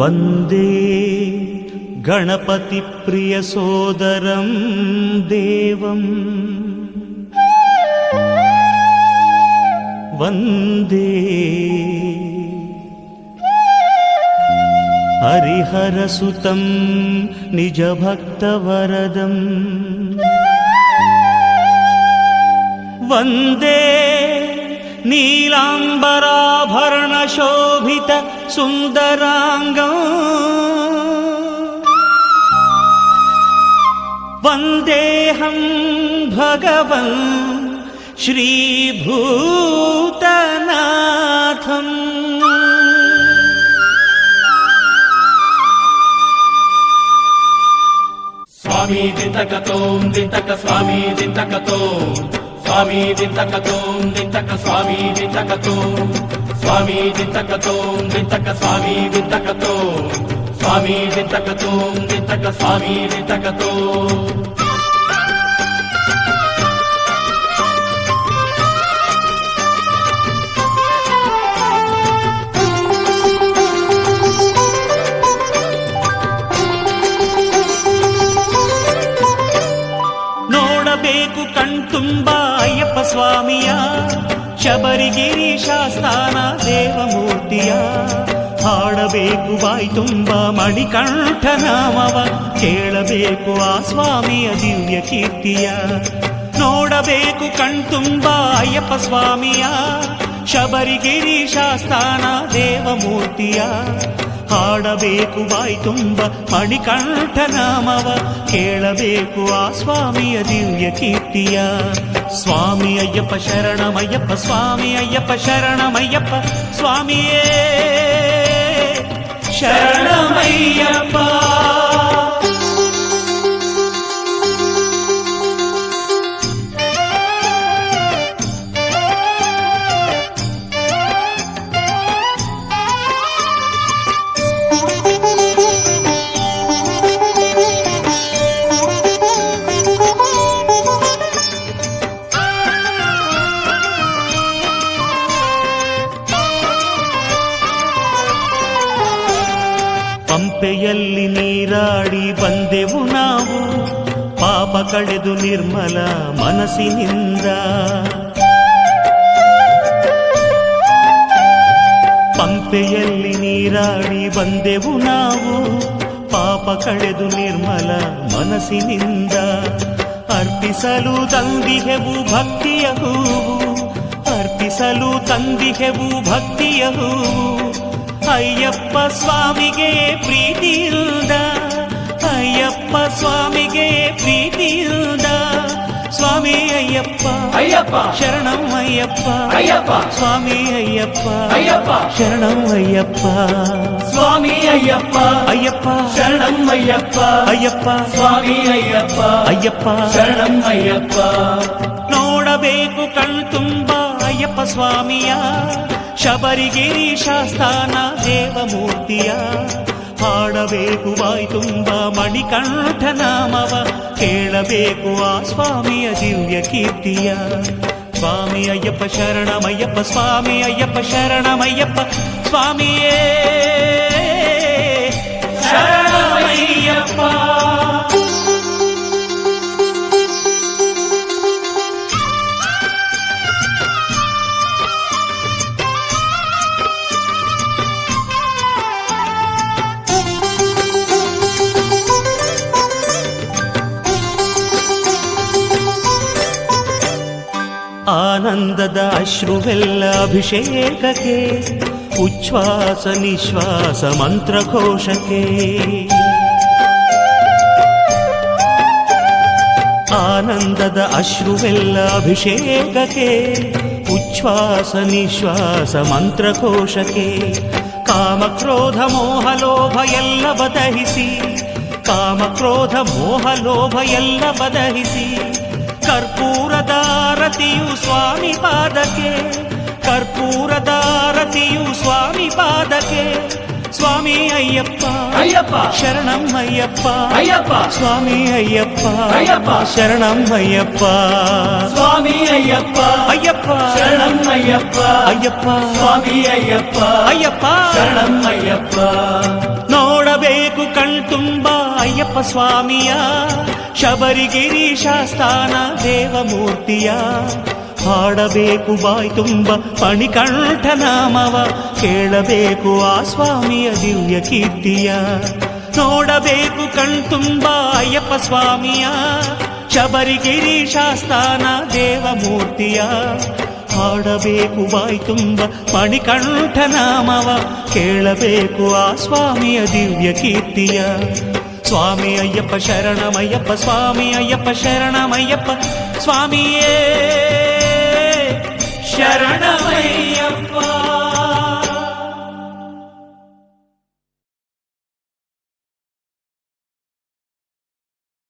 వందే గణపతి ప్రియ సోదరం దేవం వందే హరిహరసుతం నిజభక్తవరదం శోభిత సుందరాంగం. వందేహం భగవన్ శ్రీభూతనాథం. స్వామి దింతకతోం దింతక స్వామి దింతకతో స్వామి దింతకతోం దింతక స్వామి దింతకతో స్వామి దింతకతోం దింతక స్వామి దింతకతో స్వామి దింతకతోం దింతక స్వామి దింతకతో ನೋಡಬೇಕು ಕಣ್ತುಂಬ ಅಯ್ಯಪ್ಪ ಸ್ವಾಮಿಯ ಶಬರಿಗಿರಿ ಶಾಸ್ತಾನ ದೇವಮೂರ್ತಿಯ. ಹಾಡಬೇಕು ಬಾಯಿ ತುಂಬ ಮಣಿಕಂಠ ನಾಮವ. ಕೇಳಬೇಕು ಆ ಸ್ವಾಮಿಯ ದಿವ್ಯ ಕೀರ್ತಿಯ. ನೋಡಬೇಕು ಕಣ್ತುಂಬ ಅಯ್ಯಪ್ಪ ಸ್ವಾಮಿಯ. ಶಬರಿಗಿರಿ ಶಾಸ್ತಾನ ದೇವಮೂರ್ತಿಯ. ಹಾಡಬೇಕು ಬಾಯಿ ತುಂಬ ಮಣಿಕಂಠ ನಾಮವ ಕೇಳಬೇಕು ಆ ಸ್ವಾಮಿಯ ದಿವ್ಯ ಕೀರ್ತಿಯ ಸ್ವಾಮಿ ಅಯ್ಯಪ್ಪ ಶರಣಮಯ್ಯಪ್ಪ ಸ್ವಾಮಿ ಅಯ್ಯಪ್ಪ ಶರಣಮಯ್ಯಪ್ಪ ಸ್ವಾಮಿಯೇ ಶರಣಮಯ್ಯಪ್ಪ ಪಂಪೆಯಲ್ಲಿ ನೀರಾಡಿ ಬಂದೆವು ನಾವು. ಪಾಪ ಕಳೆದು ನಿರ್ಮಲ ಮನಸ್ಸಿನಿಂದ. ಪಂಪೆಯಲ್ಲಿ ನೀರಾಡಿ ಬಂದೆವು ನಾವು. ಪಾಪ ಕಳೆದು ನಿರ್ಮಲ ಮನಸ್ಸಿನಿಂದ. ಅರ್ಪಿಸಲು ತಂದಿಹೆವು ಭಕ್ತಿಯ ಹೂವು. ಅರ್ಪಿಸಲು ತಂದಿಹೆವು ಭಕ್ತಿಯ ಹೂವು. ಅಯ್ಯಪ್ಪ ಸ್ವಾಮಿಗೆ ಪ್ರೀತಿ ಇಲ್ದ ಅಯ್ಯಪ್ಪ ಸ್ವಾಮಿಗೆ ಪ್ರೀತಿ ಇಲ್ದ ಸ್ವಾಮಿ ಅಯ್ಯಪ್ಪ ಅಯ್ಯಪ್ಪ ಶರಣಂ ಅಯ್ಯಪ್ಪ ಅಯ್ಯಪ್ಪ ಸ್ವಾಮಿ ಅಯ್ಯಪ್ಪ ಅಯ್ಯಪ್ಪ ಶರಣಂ ಅಯ್ಯಪ್ಪ ಸ್ವಾಮಿ ಅಯ್ಯಪ್ಪ ಅಯ್ಯಪ್ಪ ಶರಣಂ ಅಯ್ಯಪ್ಪ ಅಯ್ಯಪ್ಪ ಸ್ವಾಮಿ ಅಯ್ಯಪ್ಪ ಅಯ್ಯಪ್ಪ ಶರಣಂ ಅಯ್ಯಪ್ಪ ನೋಡಬೇಕು ಕಣ್ ತುಂಬಾ ಅಯ್ಯಪ್ಪ ಸ್ವಾಮಿಯ ಶಬರಿಗಿರಿ ಶಾಸ್ತಾನ ದೇವಮೂರ್ತಿಯ ಹಾಡಬೇಕು ಬಾಯಿ ತುಂಬ ಮಣಿಕಂಠ ನಾಮವ ಕೇಳಬೇಕು ಆ ಸ್ವಾಮಿಯ ದಿವ್ಯ ಕೀರ್ತಿಯ ಸ್ವಾಮಿ ಅಯ್ಯಪ್ಪ ಶರಣಮಯ್ಯಪ್ಪ ಸ್ವಾಮಿ ಅಯ್ಯಪ್ಪ ಶರಣಮಯ್ಯಪ್ಪ ಸ್ವಾಮಿಯೇ ಶರಣಮಯ್ಯಪ್ಪ ಆನಂದದ ಅಶ್ರುವೆಲ್ಲ ಅಭಿಷೇಕಕ್ಕೆ ಉಚ್ಛ್ವಾಸ ನಿಶ್ವಾಸ ಮಂತ್ರಘೋಷಕ್ಕೆ ಆನಂದದ ಅಶ್ರುವೆಲ್ಲ ಅಭಿಷೇಕಕ್ಕೆ ಉಚ್ಛ್ವಾಸ ನಿಶ್ವಾಸ ಮಂತ್ರಘೋಷಕ್ಕೆ ಕಾಮ ಕ್ರೋಧ ಮೋಹ ಲೋಭ ಎಲ್ಲ ಬದಹಿಸಿ ಕಾಮ ಕ್ರೋಧ ಮೋಹ ಲೋಭ ಎಲ್ಲ ಬದಹಿಸಿ ಕರ್ಪೂರದಾರತಿಯು ಸ್ವಾಮಿ ಪಾದಕ್ಕೆ ಕರ್ಪೂರದಾರತಿಯು ಸ್ವಾಮಿ ಪಾದಕ್ಕೆ ಸ್ವಾಮಿ ಅಯ್ಯಪ್ಪ ಅಯ್ಯಪ್ಪ ಶರಣಂ ಅಯ್ಯಪ್ಪ ಅಯ್ಯಪ್ಪ ಸ್ವಾಮಿ ಅಯ್ಯಪ್ಪ ಅಯ್ಯಪ್ಪ ಶರಣಂ ಅಯ್ಯಪ್ಪ ಸ್ವಾಮಿ ಅಯ್ಯಪ್ಪ ಅಯ್ಯಪ್ಪ ಶರಣಂ ಅಯ್ಯಪ್ಪ ಅಯ್ಯಪ್ಪ ಸ್ವಾಮಿ ಅಯ್ಯಪ್ಪ ಅಯ್ಯಪ್ಪ ಶರಣಂ ಅಯ್ಯಪ್ಪ ನೋ ಕಾಣಬೇಕು ಕಣ್ತುಂಬ ಅಯ್ಯಪ್ಪ ಸ್ವಾಮಿಯ ಶಬರಿಗಿರೀಶ ಸ್ಥಾನ ದೇವಮೂರ್ತಿಯ. ಹಾಡಬೇಕು ಬಾಯಿ ತುಂಬ ಪಣಿಕಂಠ ನಾಮವ, ಕೇಳಬೇಕು ಆ ಸ್ವಾಮಿಯ ದಿವ್ಯ ಕೀರ್ತಿಯ. ನೋಡಬೇಕು ಕಣ್ತುಂಬ ಅಯ್ಯಪ್ಪ ಸ್ವಾಮಿಯ ಶಬರಿಗಿರೀಶ ಸ್ಥಾನ ದೇವಮೂರ್ತಿಯ. ಹಾಡಬೇಕು ಬಾಯ್ ತುಂಬ ಮಣಿಕಂಠ ನಾಮವ ಕೇಳಬೇಕು ಆ ಸ್ವಾಮಿಯ ದಿವ್ಯ ಕೀರ್ತಿಯ ಸ್ವಾಮಿ ಅಯ್ಯಪ್ಪ ಶರಣಮಯ್ಯಪ್ಪ ಸ್ವಾಮಿ ಅಯ್ಯಪ್ಪ ಶರಣಮಯ್ಯಪ್ಪ ಸ್ವಾಮಿಯೇ